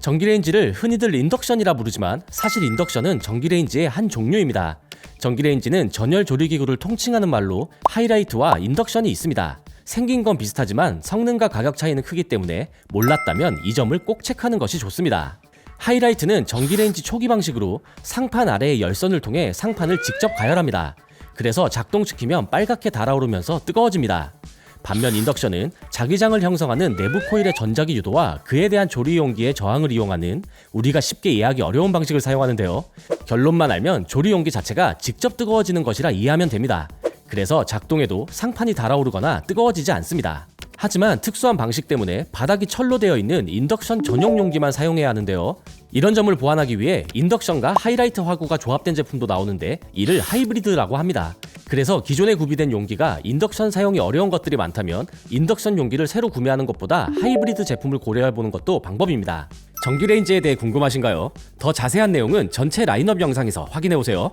전기레인지를 흔히들 인덕션이라 부르지만 사실 인덕션은 전기레인지의 한 종류입니다. 전기레인지는 전열 조리기구를 통칭하는 말로 하이라이트와 인덕션이 있습니다. 생긴 건 비슷하지만 성능과 가격 차이는 크기 때문에 몰랐다면 이 점을 꼭 체크하는 것이 좋습니다. 하이라이트는 전기레인지 초기 방식으로 상판 아래의 열선을 통해 상판을 직접 가열합니다. 그래서 작동시키면 빨갛게 달아오르면서 뜨거워집니다. 반면 인덕션은 자기장을 형성하는 내부 코일의 전자기 유도와 그에 대한 조리 용기의 저항을 이용하는 우리가 쉽게 이해하기 어려운 방식을 사용하는데요. 결론만 알면 조리 용기 자체가 직접 뜨거워지는 것이라 이해하면 됩니다. 그래서 작동에도 상판이 달아오르거나 뜨거워지지 않습니다. 하지만 특수한 방식 때문에 바닥이 철로 되어 있는 인덕션 전용 용기만 사용해야 하는데요. 이런 점을 보완하기 위해 인덕션과 하이라이트 화구가 조합된 제품도 나오는데 이를 하이브리드라고 합니다. 그래서 기존에 구비된 용기가 인덕션 사용이 어려운 것들이 많다면 인덕션 용기를 새로 구매하는 것보다 하이브리드 제품을 고려해 보는 것도 방법입니다. 전기레인지에 대해 궁금하신가요? 더 자세한 내용은 전체 라인업 영상에서 확인해 보세요.